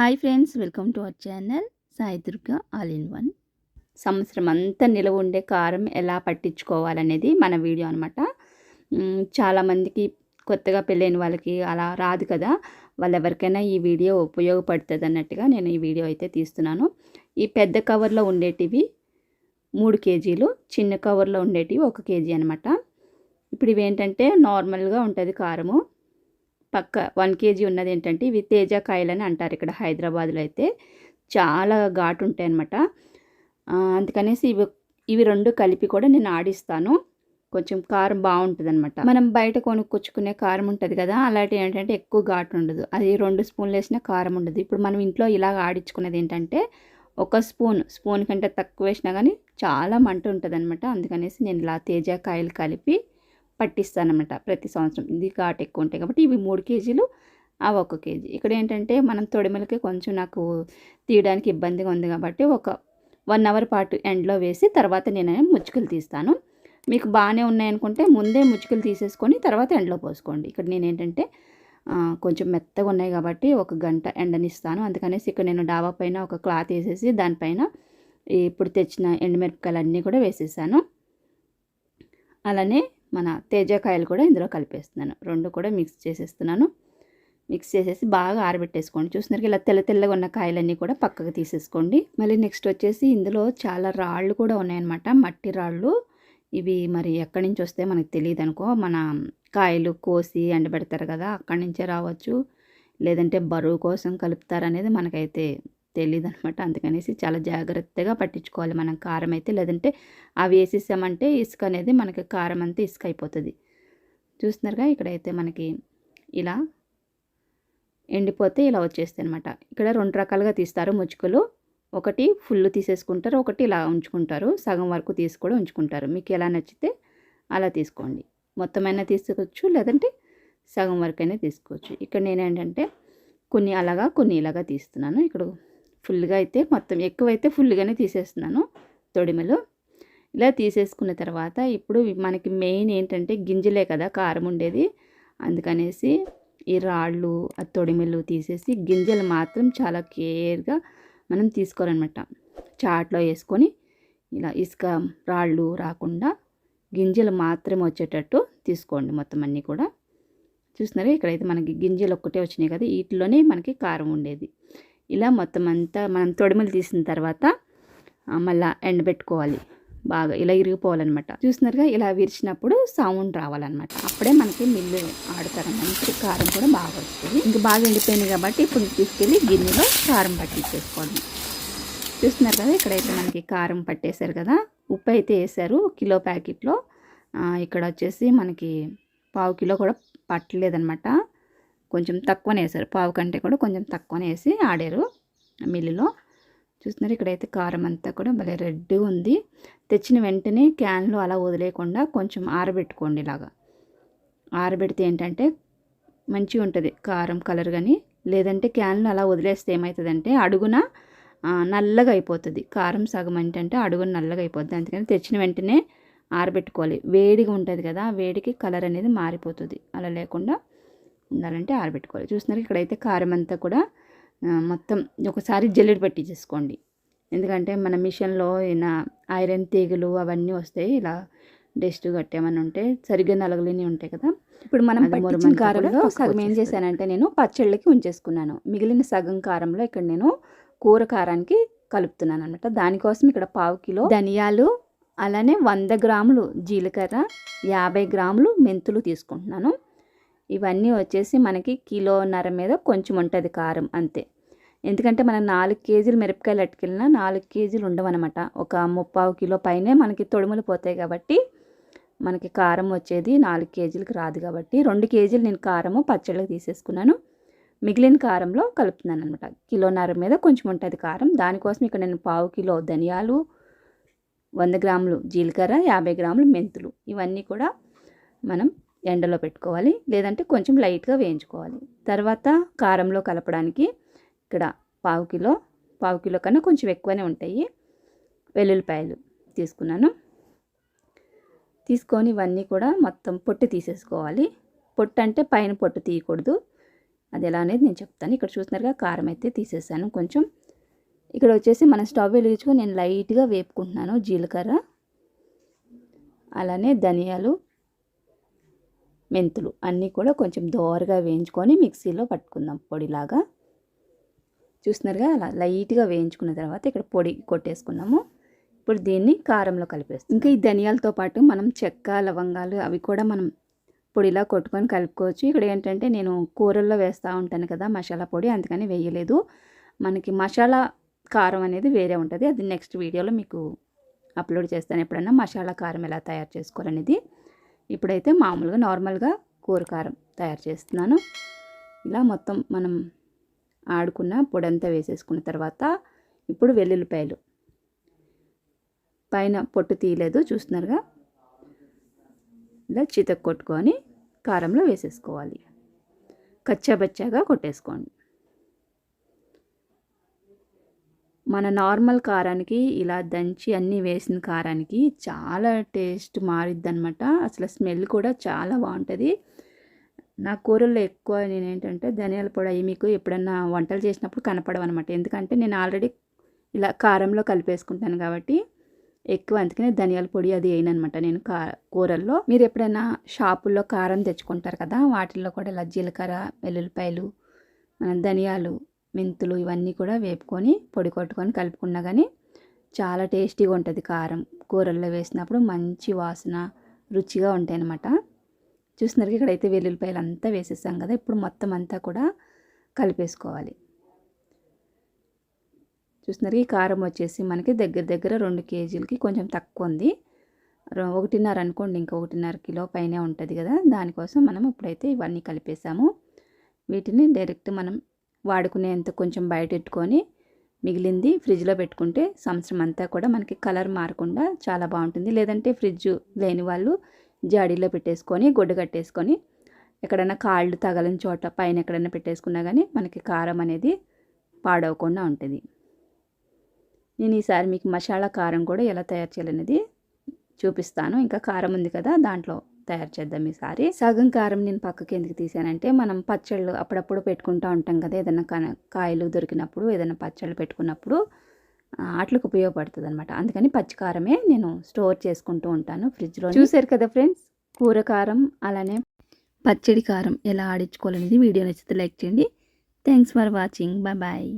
Hi friends welcome to our channel Sai Durga all in one. సంవత్సరం అంతా నిలవ ఉండే కారం ఎలా పట్టించుకోవాలనేది మన వీడియో అనమాట చాలామందికి కొత్తగా పెళ్ళైన వాళ్ళకి అలా రాదు కదా. వాళ్ళు ఎవరికైనా ఈ వీడియో ఉపయోగపడుతుంది అన్నట్టుగా నేను ఈ వీడియో అయితే తీస్తున్నాను. ఈ పెద్ద కవర్లో ఉండేటివి మూడు కేజీలు చిన్న కవర్లో ఉండేటివి ఒక కేజీ అనమాట ఇప్పుడు ఇవేంటంటే నార్మల్గా ఉంటుంది కారము. పక్క వన్ కేజీ ఉన్నది ఏంటంటే ఇవి తేజ కాయలని అంటారు ఇక్కడ హైదరాబాద్లో అయితే. చాలా ఘాటు ఉంటాయి అనమాట అందుకనేసి ఇవి ఇవి రెండు కలిపి కూడా నేను ఆడిస్తాను. కొంచెం కారం బాగుంటుంది అనమాట మనం బయట కొనుక్కొచ్చుకునే కారం ఉంటుంది కదా అలాంటివి ఏంటంటే ఎక్కువ ఘాటు ఉండదు. అది రెండు స్పూన్లు వేసిన కారం ఉండదు. ఇప్పుడు మనం ఇంట్లో ఇలా ఆడించుకునేది ఏంటంటే ఒక స్పూన్ స్పూన్ కంటే తక్కువ వేసినా కానీ చాలా మంట ఉంటుంది అనమాట అందుకనేసి నేను ఇలా తేజ కాయలు కలిపి పట్టిస్తానమాట ప్రతి సంవత్సరం. ఇది కాటు ఎక్కువ ఉంటాయి కాబట్టి ఇవి మూడు కేజీలు అవి ఒక కేజీ. ఇక్కడ ఏంటంటే మనం తొడిమలకి కొంచెం నాకు తీయడానికి ఇబ్బందిగా ఉంది కాబట్టి ఒక వన్ అవర్ పాటు ఎండ్లో వేసి తర్వాత నేను ముచ్చుకలు తీస్తాను. మీకు బాగానే ఉన్నాయనుకుంటే ముందే ముచ్చుకలు తీసేసుకొని తర్వాత ఎండలో పోసుకోండి. ఇక్కడ నేను ఏంటంటే కొంచెం మెత్తగా ఉన్నాయి కాబట్టి ఒక గంట ఎండనిస్తాను. అందుకనేసి ఇక్కడ నేను డాబా పైన ఒక క్లాత్ వేసేసి దానిపైన ఇప్పుడు తెచ్చిన ఎండుమిరపకాయలు అన్నీ కూడా వేసేసాను. అలానే మన తేజకాయలు కూడా ఇందులో కలిపేస్తున్నాను. రెండు కూడా మిక్స్ చేసేస్తున్నాను. మిక్స్ చేసేసి బాగా ఆరబెట్టేసుకోండి. చూసినారు ఇలా తెల్ల తెల్లగా ఉన్న కాయలన్నీ కూడా పక్కకు తీసేసుకోండి. మళ్ళీ నెక్స్ట్ వచ్చేసి ఇందులో చాలా రాళ్ళు కూడా ఉన్నాయన్నమాట. మట్టి రాళ్ళు. ఇవి మరి ఎక్కడి నుంచి వస్తే మనకు తెలియదు అనుకో మన కాయలు కోసి ఎండబెడతారు కదా అక్కడి నుంచే రావచ్చు. లేదంటే బరువు కోసం కలుపుతారు అనేది మనకైతే తెలియదు అనమాట అందుకనేసి చాలా జాగ్రత్తగా పట్టించుకోవాలి మనం కారం అయితే లేదంటే అవి వేసేసామంటే ఇసుక అనేది మనకి కారం అంతా ఇసుక అయిపోతుంది. చూస్తున్నారుగా ఇక్కడైతే మనకి ఇలా ఎండిపోతే ఇలా వచ్చేస్తాయి అనమాట ఇక్కడ రెండు రకాలుగా తీస్తారు. ముచ్చుకలు ఒకటి ఫుల్ తీసేసుకుంటారు. ఒకటి ఇలా ఉంచుకుంటారు. సగం వరకు తీసి కూడా ఉంచుకుంటారు. మీకు ఎలా నచ్చితే అలా తీసుకోండి. మొత్తమైనా తీసుకోవచ్చు. లేదంటే సగం వరకైనా తీసుకోవచ్చు. ఇక్కడ నేనేంటంటే కొన్ని అలాగా కొన్ని ఇలాగా తీస్తున్నాను. ఇక్కడ ఫుల్గా అయితే మొత్తం ఎక్కువైతే ఫుల్గానే తీసేస్తున్నాను తొడిమలు. ఇలా తీసేసుకున్న తర్వాత ఇప్పుడు మనకి మెయిన్ ఏంటంటే గింజలే కదా కారం ఉండేది. అందుకనేసి ఈ రాళ్ళు ఆ తొడిమెలు తీసేసి గింజలు మాత్రం చాలా కేర్గా మనం తీసుకోవాలన్నమాట. చాట్లో వేసుకొని ఇలా ఇసుక రాళ్ళు రాకుండా గింజలు మాత్రమే వచ్చేటట్టు తీసుకోండి మొత్తం అన్నీ కూడా. చూస్తున్నారా ఇక్కడైతే మనకి గింజలు ఒక్కటే వచ్చినాయి కదా వీటిలోనే మనకి కారం ఉండేది. ఇలా మొత్తం అంతా మనం తొడిమలు తీసిన తర్వాత మళ్ళీ ఎండబెట్టుకోవాలి. బాగా ఇలా ఇరిగిపోవాలన్నమాట. చూస్తున్నారుగా ఇలా విరిచినప్పుడు సౌండ్ రావాలన్నమాట. అప్పుడే మనకి మిల్లు ఆడతారు మంచి కారం కూడా బాగా వస్తుంది. ఇంకా బాగా ఎండిపోయింది కాబట్టి ఇప్పుడు తీసుకెళ్ళి గిన్నెలో కారం పట్టించేసుకోవడం చూస్తున్నారు కదా ఇక్కడైతే మనకి కారం పట్టేశారు కదా. ఉప్పు అయితే వేసారు కిలో ప్యాకెట్లో ఇక్కడ వచ్చేసి మనకి పావు కిలో కూడా పట్టలేదనమాట కొంచెం తక్కువనే వేసారు పావు కంటే కూడా కొంచెం తక్కువనే వేసి ఆడారు మిల్లులో. చూస్తున్నారు ఇక్కడైతే కారం అంతా కూడా భలే రెడ్ ఉంది. తెచ్చిన వెంటనే క్యాన్లో అలా వదిలేయకుండా కొంచెం ఆరబెట్టుకోండి ఇలాగా. ఆరబెడితే ఏంటంటే మంచిగా ఉంటుంది కారం కలర్ కానీ లేదంటే క్యాన్లో అలా వదిలేస్తే ఏమవుతుందంటే అడుగున నల్లగా అయిపోతుంది. కారం సగం ఏంటంటే అడుగున నల్లగా అయిపోతుంది అందుకని తెచ్చిన వెంటనే ఆరబెట్టుకోవాలి. వేడిగా ఉంటుంది కదా వేడికి కలర్ అనేది మారిపోతుంది. అలా లేకుండా ఉండాలంటే ఆరబెట్టుకోవాలి. చూస్తున్నారు ఇక్కడైతే కారం అంతా కూడా మొత్తం ఒకసారి జల్లెడ చేసుకోండి ఎందుకంటే మన మిషన్లో ఏమైనా ఐరన్ తీగలు అవన్నీ వస్తాయి ఇలా డస్ట్ కట్టేమని ఉంటే సరిగ్గా నలగలేని ఉంటాయి కదా. ఇప్పుడు మనం పట్టించిన కారంలో సగం ఏం చేశానంటే నేను పచ్చళ్ళకి ఉంచేసుకున్నాను. మిగిలిన సగం కారంలో ఇక్కడ నేను కూర కారానికి కలుపుతున్నాను అనమాట దానికోసం ఇక్కడ పావు కిలో ధనియాలు అలానే వంద గ్రాములు జీలకర్ర యాభై గ్రాములు మెంతులు తీసుకుంటున్నాను. ఇవన్నీ వచ్చేసి మనకి కిలోన్నర మీద కొంచెం ఉంటుంది కారం అంతే. ఎందుకంటే మనం నాలుగు కేజీలు మిరపకాయలు అట్టుకెళ్ళినా నాలుగు కేజీలు ఉండవన్నమాట ఒక ముప్పావు కిలో పైనే మనకి తొడుములు పోతాయి కాబట్టి మనకి కారం వచ్చేది నాలుగు కేజీలకు రాదు కాబట్టి రెండు కేజీలు నేను కారము పచ్చళ్ళకి తీసేసుకున్నాను. మిగిలిన కారంలో కలుపుతున్నాను అనమాట. కిలోన్నర మీద కొంచెం ఉంటుంది కారం. దానికోసం ఇక్కడ నేను పావు కిలో ధనియాలు వంద గ్రాములు జీలకర్ర యాభై గ్రాములు మెంతులు ఇవన్నీ కూడా మనం ఎండలో పెట్టుకోవాలి. లేదంటే కొంచెం లైట్గా వేయించుకోవాలి. తర్వాత కారంలో కలపడానికి ఇక్కడ పావు కిలో పావు కిలో కన్నా కొంచెం ఎక్కువనే ఉంటాయి. వెల్లుల్లిపాయలు తీసుకున్నాను. తీసుకొని ఇవన్నీ కూడా మొత్తం పొట్టు తీసేసుకోవాలి. పొట్టు అంటే పైన పొట్టు తీయకూడదు. అది ఎలా అనేది నేను చెప్తాను. ఇక్కడ చూస్తున్నారుగా కారం అయితే తీసేసాను కొంచెం. ఇక్కడ వచ్చేసి మన స్టవ్ వెలిగించుకొని నేను లైట్గా వేపుకుంటున్నాను జీలకర్ర అలానే ధనియాలు మెంతులు అన్నీ కూడా కొంచెం దోరగా వేయించుకొని మిక్సీలో పట్టుకుందాం పొడిలాగా. చూస్తున్నారుగా అలా లైట్గా వేయించుకున్న తర్వాత ఇక్కడ పొడి కొట్టేసుకున్నాము. ఇప్పుడు దీన్ని కారంలో కలిపేస్తాం ఇంకా ఈ ధనియాలతో పాటు మనం చెక్క లవంగాలు అవి కూడా మనం పొడిలా కొట్టుకొని కలుపుకోవచ్చు. ఇక్కడ ఏంటంటే నేను కూరల్లో వేస్తూ ఉంటాను కదా మసాలా పొడి అందుకని వేయలేదు. మనకి మసాలా కారం అనేది వేరే ఉంటుంది. అది నెక్స్ట్ వీడియోలో మీకు అప్లోడ్ చేస్తాను. ఎప్పుడన్నా మసాలా కారం ఎలా తయారు చేసుకోవాలనేది. ఇప్పుడైతే మామూలుగా నార్మల్గా కూర కారం తయారు చేస్తున్నాను. ఇలా మొత్తం మనం ఆడుకున్న పొడంతా వేసేసుకున్న తర్వాత ఇప్పుడు వెల్లుల్లిపాయలు. పైన పొట్టు తీయలేదు చూస్తున్నారుగా? ఇలా చితక్ కొట్టుకొని కారంలో వేసేసుకోవాలి. కచ్చాబచ్చాగా కొట్టేసుకోండి. మన నార్మల్ కారానికి ఇలా దంచి అన్నీ వేసిన కారానికి చాలా టేస్ట్ మారిద్ది అనమాట అసలు స్మెల్ కూడా చాలా బాగుంటుంది. నా కూరల్లో ఎక్కువ నేను ఏంటంటే ధనియాల పొడి అవి మీకు ఎప్పుడన్నా వంటలు చేసినప్పుడు కనపడవన్నమాట. ఎందుకంటే నేను ఆల్రెడీ ఇలా కారంలో కలిపేసుకుంటాను కాబట్టి ఎక్కువ అందుకనే ధనియాల పొడి అది వేయనమాట నేను కా కూరల్లో. మీరు ఎప్పుడైనా షాపుల్లో కారం తెచ్చుకుంటారు కదా వాటిల్లో కూడా ఇలా జీలకర్ర వెల్లుల్లిపాయలు మన ధనియాలు మెంతులు ఇవన్నీ కూడా వేపుకొని పొడి కొట్టుకొని కలుపుకున్నా కానీ చాలా టేస్టీగా ఉంటుంది కారం. కూరల్లో వేసినప్పుడు మంచి వాసన రుచిగా ఉంటాయి అన్నమాట చూస్తున్నారు ఇక్కడైతే వెల్లుల్లిపాయలు అంతా వేసేసాం కదా ఇప్పుడు మొత్తం అంతా కూడా కలిపేసుకోవాలి. చూస్తున్నారు ఈ కారం వచ్చేసి మనకి దగ్గర దగ్గర రెండు కేజీలకి కొంచెం తక్కువ ఉంది. ఒకటిన్నర అనుకోండి ఇంకా ఒకటిన్నర కిలో పైనే ఉంటుంది కదా దానికోసం మనం ఇప్పుడైతే ఇవన్నీ కలిపేసాము. వీటిని డైరెక్ట్ మనం వాడుకునేంత కొంచెం బయట పెట్టుకొని మిగిలింది ఫ్రిడ్జ్లో పెట్టుకుంటే సంవత్సరం అంతా కూడా మనకి కలర్ మారకుండా చాలా బాగుంటుంది. లేదంటే ఫ్రిడ్జ్ లేని వాళ్ళు జాడీలో పెట్టేసుకొని గుడ్డ కట్టేసుకొని ఎక్కడైనా కాళ్ళు తగలని చోట పైన ఎక్కడైనా పెట్టేసుకున్నా కానీ మనకి కారం అనేది పాడవకుండా ఉంటుంది. నేను ఈసారి మీకు మసాలా కారం కూడా ఎలా తయారు చేయాలనేది చూపిస్తాను. ఇంకా కారం ఉంది కదా దాంట్లో తయారు చేద్దాం ఈసారి సగం కారం నేను పక్కకి ఎందుకు తీసానంటే మనం పచ్చళ్ళు అప్పుడప్పుడు పెట్టుకుంటూ ఉంటాం కదా ఏదైనా కాయలు దొరికినప్పుడు ఏదైనా పచ్చళ్ళు పెట్టుకున్నప్పుడు ఆటలకు ఉపయోగపడుతుంది అనమాట అందుకని పచ్చికారమే నేను స్టోర్ చేసుకుంటూ ఉంటాను ఫ్రిడ్జ్లో చూసారు కదా ఫ్రెండ్స్? కూర కారం అలానే పచ్చడి కారం ఎలా ఆడించుకోవాలనేది వీడియో నచ్చితే లైక్ చేయండి. Thanks for watching. Bye bye.